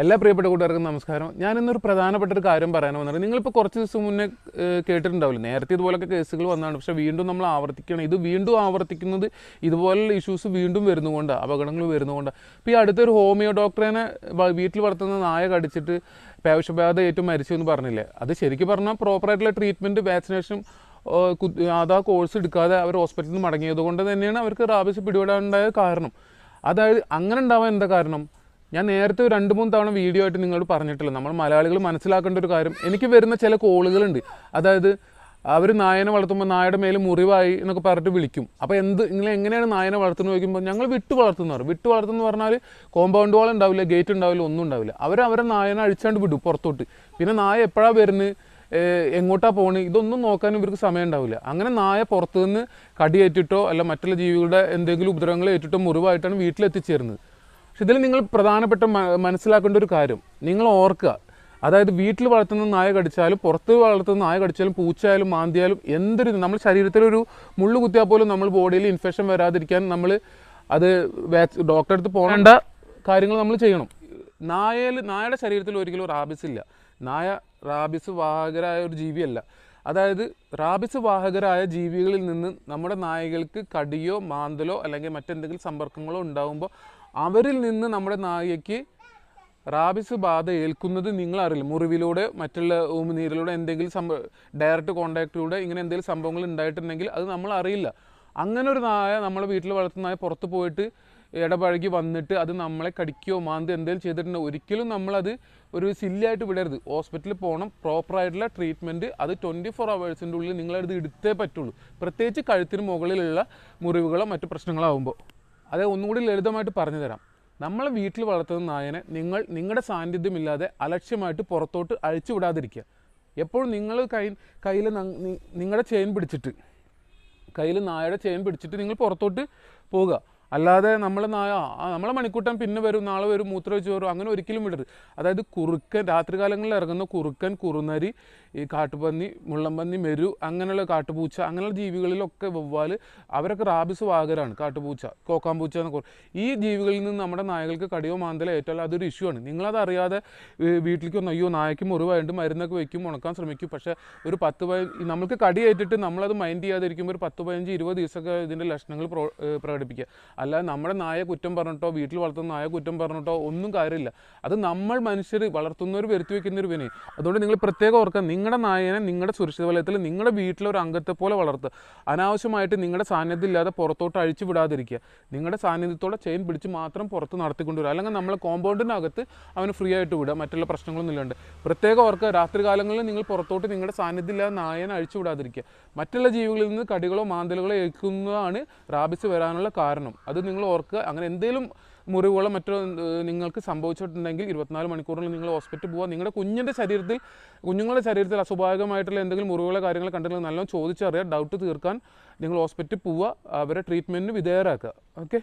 എല്ലാ പ്രിയപ്പെട്ട കൂട്ടുകാർക്കും നമസ്കാരം. ഞാൻ ഇന്നൊരു പ്രധാനപ്പെട്ട ഒരു കാര്യം പറയാൻ വന്നത് നിങ്ങളിപ്പോൾ കുറച്ച് ദിവസം മുന്നേ കേട്ടിട്ടുണ്ടാവില്ല? നേരത്തെ ഇതുപോലൊക്കെ കേസുകൾ വന്നതാണ്. പക്ഷേ വീണ്ടും നമ്മൾ ആവർത്തിക്കണം ഇത് വീണ്ടും ആവർത്തിക്കുന്നത് ഇതുപോലുള്ള ഇഷ്യൂസ് വീണ്ടും വരുന്നുകൊണ്ടാണ് അപകടങ്ങൾ വരുന്നുകൊണ്ടാണ് ഇപ്പോൾ ഈ അടുത്തൊരു ഹോമിയോ ഡോക്ടറിനെ വീട്ടിൽ വളർത്തുന്ന നായ കടിച്ചിട്ട് പേവശ്യബാധ ഏറ്റവും മരിച്ചു എന്ന് പറഞ്ഞില്ലേ? അത് ശരിക്കും പറഞ്ഞാൽ പ്രോപ്പറായിട്ടുള്ള ട്രീറ്റ്മെന്റ് വാക്സിനേഷൻ അതാ കോഴ്സ് എടുക്കാതെ അവർ ഹോസ്പിറ്റലിൽ നിന്ന് മടങ്ങിയത് കൊണ്ട് തന്നെയാണ് അവർക്ക് റാബിസ് പിടിപെടാനുണ്ടായ കാരണം. അതായത് അങ്ങനെ ഉണ്ടാവാൻ എന്താ കാരണം? ഞാൻ നേരത്തെ ഒരു രണ്ട് മൂന്ന് തവണ വീഡിയോ ആയിട്ട് നിങ്ങളോട് പറഞ്ഞിട്ടില്ല. നമ്മൾ മലയാളികൾ മനസ്സിലാക്കേണ്ട ഒരു കാര്യം. എനിക്ക് വരുന്ന ചില കോളുകളുണ്ട്. അതായത് അവർ നായനെ വളർത്തുമ്പോൾ നായയുടെ മേലെ മുറിവായി എന്നൊക്കെ പറഞ്ഞിട്ട് വിളിക്കും. അപ്പോൾ എന്ത് നിങ്ങൾ എങ്ങനെയാണ് നായനെ വളർത്തുന്നത് ചോദിക്കുമ്പോൾ ഞങ്ങൾ വിട്ട് വളർത്തുന്നവർ വിട്ട് വളർത്തുന്ന പറഞ്ഞാൽ കോമ്പൗണ്ട് വാൾ ഉണ്ടാവില്ല ഗേറ്റ് ഉണ്ടാവില്ല ഒന്നും ഉണ്ടാവില്ല. അവർ അവരെ നായനെ അഴിച്ചാണ്ട് വിടും പുറത്തോട്ട്. പിന്നെ നായ എപ്പോഴാണ് വരുന്നത്? എങ്ങോട്ടാ പോണ് ഇതൊന്നും നോക്കാൻ ഇവർക്ക് സമയം ഉണ്ടാവില്ല. അങ്ങനെ നായ പുറത്തുനിന്ന് കടിയേറ്റിട്ടോ അല്ല മറ്റുള്ള ജീവികളുടെ എന്തെങ്കിലും ഉപദ്രവങ്ങൾ ഏറ്റിട്ടോ മുറിവായിട്ടാണ് വീട്ടിലെത്തിച്ചേരുന്നത്. പക്ഷെ ഇതിൽ നിങ്ങൾ പ്രധാനപ്പെട്ട മനസ്സിലാക്കേണ്ട ഒരു കാര്യം. നിങ്ങൾ ഓർക്കുക. അതായത് വീട്ടിൽ വളർത്തുന്ന നായ കടിച്ചാലും പുറത്ത് വളർത്തുന്ന നായ കടിച്ചാലും പൂച്ചയായാലും മാന്തിയാലും എന്തൊരു നമ്മൾ ശരീരത്തിലൊരു മുള്ളു കുത്തിയാൽ പോലും നമ്മൾ ബോഡിയിൽ ഇൻഫെക്ഷൻ വരാതിരിക്കാൻ നമ്മൾ അത് വാക്സ് ഡോക്ടറെ അടുത്ത് പോകേണ്ട കാര്യങ്ങൾ നമ്മൾ ചെയ്യണം. നായയിൽ നായയുടെ ശരീരത്തിൽ ഒരിക്കലും റാബിസ് ഇല്ല. നായ റാബിസ് വാഹകരായ ഒരു ജീവിയല്ല. അതായത് റാബിസ് വാഹകരായ ജീവികളിൽ നിന്ന് നമ്മുടെ നായകൾക്ക് കടിയോ മാന്തലോ അല്ലെങ്കിൽ മറ്റെന്തെങ്കിലും സമ്പർക്കങ്ങളോ ഉണ്ടാകുമ്പോൾ അവരിൽ നിന്ന് നമ്മുടെ നായയ്ക്ക് റാബിസ് ബാധ ഏൽക്കുന്നത് നിങ്ങൾ അറിയില്ല. മുറിവിലൂടെ മറ്റുള്ള ഉമിനീരിലൂടെ എന്തെങ്കിലും സംഭവ ഡയറക്റ്റ് കോണ്ടാക്റ്റിലൂടെ ഇങ്ങനെ എന്തെങ്കിലും സംഭവങ്ങൾ ഉണ്ടായിട്ടുണ്ടെങ്കിൽ അത് നമ്മൾ അറിയില്ല. അങ്ങനെ ഒരു നായ നമ്മളെ വീട്ടിൽ വളർത്തുന്ന നായ പുറത്ത് പോയിട്ട് ഇടപഴകി വന്നിട്ട് അത് നമ്മളെ കടിക്കുകയോ മാന്തി എന്തെങ്കിലും ചെയ്തിട്ടുണ്ട്? ഒരിക്കലും നമ്മളത് ഒരു സില്ലായിട്ട് വിടരുത്. ഹോസ്പിറ്റലിൽ പോകണം പ്രോപ്പറായിട്ടുള്ള ട്രീറ്റ്മെന്റ് അത് ട്വന്റി ഫോർ അവേഴ്സിന്റെ ഉള്ളിൽ നിങ്ങളത് എടുത്തേ പറ്റുള്ളൂ. പ്രത്യേകിച്ച് കഴുത്തിന് മുകളിലുള്ള മുറിവുകളോ മറ്റു പ്രശ്നങ്ങളോ ആകുമ്പോൾ അത് ഒന്നുകൂടി ലളിതമായിട്ട് പറഞ്ഞു തരാം. നമ്മളെ വീട്ടിൽ വളർത്തുന്ന നായനെ നിങ്ങൾ നിങ്ങളുടെ സാന്നിധ്യമില്ലാതെ അലക്ഷ്യമായിട്ട് പുറത്തോട്ട് അഴിച്ചു വിടാതിരിക്കുക. എപ്പോഴും നിങ്ങൾ കൈ കയ്യിൽ നിങ്ങളുടെ ചെയിൻ പിടിച്ചിട്ട് കയ്യിൽ നായയുടെ ചെയിൻ പിടിച്ചിട്ട് നിങ്ങൾ പുറത്തോട്ട് പോവുക. അല്ലാതെ നമ്മൾ നമ്മളെ മണിക്കൂട്ടം പിന്നെ വരും നാളെ വരും മൂത്ര വെച്ച് വരും അങ്ങനെ ഒരിക്കലും വിടരുത്. അതായത് കുറുക്കൻ രാത്രികാലങ്ങളിൽ ഇറങ്ങുന്ന കുറുക്കൻ കുറുനരി ഈ കാട്ടുപന്നി മുള്ളംപന്നി മെരു അങ്ങനെയുള്ള കാട്ടുപൂച്ച അങ്ങനെയുള്ള ജീവികളിലൊക്കെ വവ്വാൽ അവരൊക്കെ റാബിസ് വാകരാണ് കാട്ടുപൂച്ച കോക്കാമ്പൂച്ച എന്നൊക്കെ. ഈ ജീവികളിൽ നിന്ന് നമ്മുടെ നായകൾക്ക് കടിയോ മാന്തലോ ഏറ്റാൽ അതൊരു ഇഷ്യൂ ആണ്. നിങ്ങളത് അറിയാതെ വീട്ടിലേക്ക് വന്ന് അയ്യോ നായക്ക് മുറിവായിട്ട് മരുന്നൊക്കെ വെക്കും ഉണക്കാൻ ശ്രമിക്കും പക്ഷേ ഒരു പത്ത് പതിനഞ്ച് നമുക്ക് കടി ഏറ്റിട്ട് നമ്മളത് മൈൻഡ് ചെയ്യാതിരിക്കുമ്പോൾ ഒരു പത്ത് പതിനഞ്ച് ഇരുപത് ദിവസമൊക്കെ ഇതിന്റെ ലക്ഷണങ്ങൾ പ്രോ പ്രകടിപ്പിക്കുക. അല്ലാതെ നമ്മുടെ നായ കുറ്റം പറഞ്ഞിട്ടോ വീട്ടിൽ വളർത്തുന്ന നായ കുറ്റം പറഞ്ഞിട്ടോ ഒന്നും കാര്യമില്ല. അത് നമ്മൾ മനുഷ്യർ വളർത്തുന്നവർ വരുത്തി വെക്കുന്ന ഒരു അതുകൊണ്ട് നിങ്ങൾ പ്രത്യേകം ഓർക്കുക നിങ്ങളുടെ നായനെ നിങ്ങളുടെ സുരക്ഷിത വലയത്തിൽ നിങ്ങളുടെ വീട്ടിലെ ഒരു അംഗത്തെ പോലെ വളർത്തുക. അനാവശ്യമായിട്ട് നിങ്ങളുടെ സാന്നിധ്യം ഇല്ലാതെ പുറത്തോട്ട് അഴിച്ചു വിടാതിരിക്കുക. നിങ്ങളുടെ സാന്നിധ്യത്തോടെ ചെയിൻ പിടിച്ച് മാത്രം പുറത്ത് നടത്തിക്കൊണ്ടുവരിക അല്ലെങ്കിൽ നമ്മളെ കോമ്പൗണ്ടിനകത്ത് അവന് ഫ്രീ ആയിട്ട് വിടുക. മറ്റുള്ള പ്രശ്നങ്ങളൊന്നും ഇല്ലാണ്ട്. പ്രത്യേകം ഓർക്കുക രാത്രികാലങ്ങളിൽ നിങ്ങൾ പുറത്തോട്ട് നിങ്ങളുടെ സാന്നിധ്യം ഇല്ലാതെ നായനെ അഴിച്ചു വിടാതിരിക്കുക. മറ്റുള്ള ജീവികളിൽ നിന്ന് കടികളോ മാന്തലുകളോ ഏൽക്കുന്നതാണ് റാബിസ് വരാനുള്ള കാരണം. അത് നിങ്ങൾ ഓർക്കുക. അങ്ങനെ എന്തെങ്കിലും മുറിവുകളോ മറ്റോ നിങ്ങൾക്ക് സംഭവിച്ചിട്ടുണ്ടെങ്കിൽ ഇരുപത്തിനാല് മണിക്കൂറിൽ നിങ്ങൾ ഹോസ്പിറ്റലിൽ പോവുക. നിങ്ങളുടെ കുഞ്ഞിന്റെ ശരീരത്തിൽ കുഞ്ഞുങ്ങളുടെ ശരീരത്തിൽ അസ്വാഭാവികമായിട്ടുള്ള എന്തെങ്കിലും മുറിവുകളോ കാര്യങ്ങളോ കണ്ടെങ്കിൽ നല്ലോണം ചോദിച്ചറിയാം. ഡൗട്ട് തീർക്കാൻ നിങ്ങൾ ഹോസ്പിറ്റലിൽ പോവുക. അവരെ ട്രീറ്റ്മെന്റിന് വിധേയരാക്കുക. ഓക്കെ